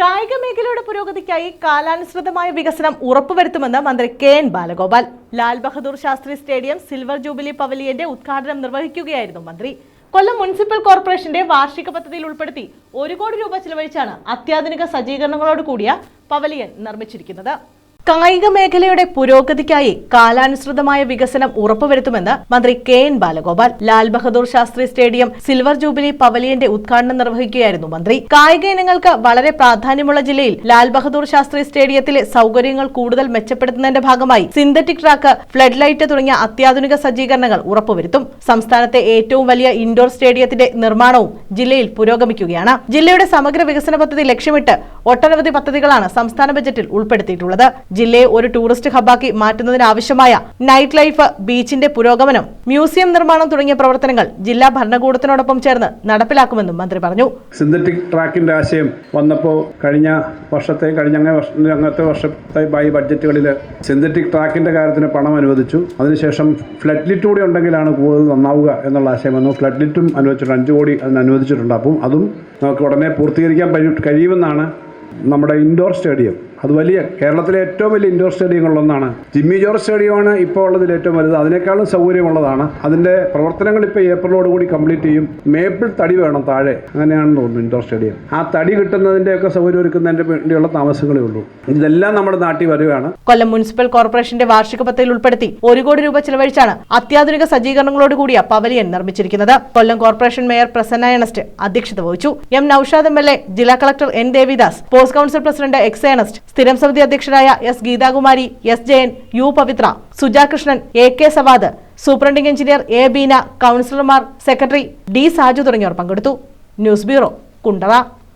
കായിക മേഖലയുടെ പുരോഗതിക്കായി കാലാനുസൃതമായ വികസനം ഉറപ്പുവരുത്തുമെന്ന് മന്ത്രി K N Balagopal. Lal Bahadur Shastri stadium silver jubilee പവലിയന്റെ ഉദ്ഘാടനം നിർവഹിക്കുകയായിരുന്നു മന്ത്രി. കൊല്ലം മുനിസിപ്പൽ കോർപ്പറേഷന്റെ വാർഷിക പദ്ധതിയിൽ ഉൾപ്പെടുത്തി ഒരു കോടി രൂപ ചിലവഴിച്ചാണ് അത്യാധുനിക സജ്ജീകരണങ്ങളോട് കൂടിയ പവലിയൻ നിർമ്മിച്ചിരിക്കുന്നത്. കായിക മേഖലയുടെ പുരോഗതിക്കായി കാലാനുസൃതമായ വികസനം ഉറപ്പുവരുത്തുമെന്ന് മന്ത്രി K N Balagopal. Lal Bahadur Shastri stadium silver jubilee പവലിയന്റെ ഉദ്ഘാടനം നിർവഹിക്കുകയായിരുന്നു മന്ത്രി. കായിക ഇനങ്ങൾക്ക് വളരെ പ്രാധാന്യമുള്ള ജില്ലയിൽ ലാൽ ബഹദൂർ ശാസ്ത്രി സ്റ്റേഡിയത്തിലെ സൗകര്യങ്ങൾ കൂടുതൽ മെച്ചപ്പെടുത്തുന്നതിന്റെ ഭാഗമായി സിന്തറ്റിക് ട്രാക്ക് ഫ്ലഡ് ലൈറ്റ് തുടങ്ങിയ അത്യാധുനിക സജ്ജീകരണങ്ങൾ ഉറപ്പുവരുത്തും. സംസ്ഥാനത്തെ ഏറ്റവും വലിയ ഇൻഡോർ സ്റ്റേഡിയത്തിന്റെ നിർമ്മാണവും ജില്ലയിൽ പുരോഗമിക്കുകയാണ്. ജില്ലയുടെ സമഗ്ര വികസന പദ്ധതി ലക്ഷ്യമിട്ട് ഒട്ടനവധി പദ്ധതികളാണ് സംസ്ഥാന ബജറ്റിൽ ഉൾപ്പെടുത്തിയിട്ടുള്ളത്. ജില്ലയെ ഒരു ടൂറിസ്റ്റ് ഹബ്ബാക്കി മാറ്റുന്നതിനാവശ്യമായ നൈറ്റ് ലൈഫ് ബീച്ചിന്റെ പുരോഗമനം മ്യൂസിയം നിർമ്മാണം തുടങ്ങിയ പ്രവർത്തനങ്ങൾ ജില്ലാ ഭരണകൂടത്തിനോടൊപ്പം ചേർന്ന് നടപ്പിലാക്കുമെന്നും മന്ത്രി പറഞ്ഞു. സിന്തറ്റിക് ട്രാക്കിന്റെ ആശയം വന്നപ്പോൾ കഴിഞ്ഞ വർഷത്തെ കഴിഞ്ഞ അങ്ങേ അങ്ങനത്തെ വർഷത്തെ ബൈ ബഡ്ജറ്റുകളിൽ സിന്തറ്റിക് ട്രാക്കിന്റെ കാര്യത്തിന് പണം അനുവദിച്ചു. അതിനുശേഷം ഫ്ലഡ് കൂടി ഉണ്ടെങ്കിലാണ് കൂടുതൽ നന്നാവുക എന്നുള്ള ആശയം വന്നു. ഫ്ലഡ് ലിറ്റും അഞ്ച് കോടി അതിന് അനുവദിച്ചിട്ടുണ്ട്. അപ്പം അതും നമുക്ക് ഉടനെ പൂർത്തീകരിക്കാൻ കഴിയുമെന്നാണ് നമ്മുടെ ഇൻഡോർ സ്റ്റേഡിയം അത് വലിയ കേരളത്തിലെ ഏറ്റവും വലിയ ഇൻഡോർ സ്റ്റേഡിയങ്ങളിലൊന്നാണ്. ജിമ്മി ജോർജ് സ്റ്റേഡിയമാണ് ഇപ്പോൾ ഉള്ളതിൽ ഏറ്റവും വലുത്. അതിനേക്കാളും സൗകര്യമുള്ളതാണ്. അതിന്റെ പ്രവർത്തനങ്ങൾ ഇപ്പോൾ ഏപ്രിലോട് കൂടി കംപ്ലീറ്റ് ചെയ്യും. മേപ്പിൾ തടി വേണം താഴെ. അങ്ങനെയാണെന്ന് തോന്നുന്നു ഇൻഡോർ സ്റ്റേഡിയം. ആ തടി കിട്ടുന്നതിന്റെയൊക്കെ സൗകര്യം ഒരുക്കുന്നതിന്റെ വേണ്ടിയുള്ള താമസങ്ങളേ ഉള്ളൂ. ഇതെല്ലാം നമ്മുടെ നാട്ടിൽ വരികയാണ്. കൊല്ലം മുനിസിപ്പൽ കോർപ്പറേഷന്റെ വാർഷിക പദ്ധതിയിൽ ഉൾപ്പെടുത്തി ഒരു കോടി രൂപ ചിലവഴിച്ചാണ് അത്യാധുനിക സജ്ജീകരണങ്ങളോട് കൂടിയ പവലിയൻ നിർമ്മിച്ചിരിക്കുന്നത്. Kollam corporation mayor Prasanna Ernest അധ്യക്ഷത വഹിച്ചു. M Naushad M L A ജില്ലാ collector N Devidas sports council president X Ernest സ്ഥിരം സമിതി അധ്യക്ഷരായ S Geethakumari S Jayan U Pavithra Sujakrishnan A K Savad superintending engineer A Beena കൌൺസിലർമാർ secretary D Saju തുടങ്ങിയവർ പങ്കെടുത്തു. News bureau Kundara.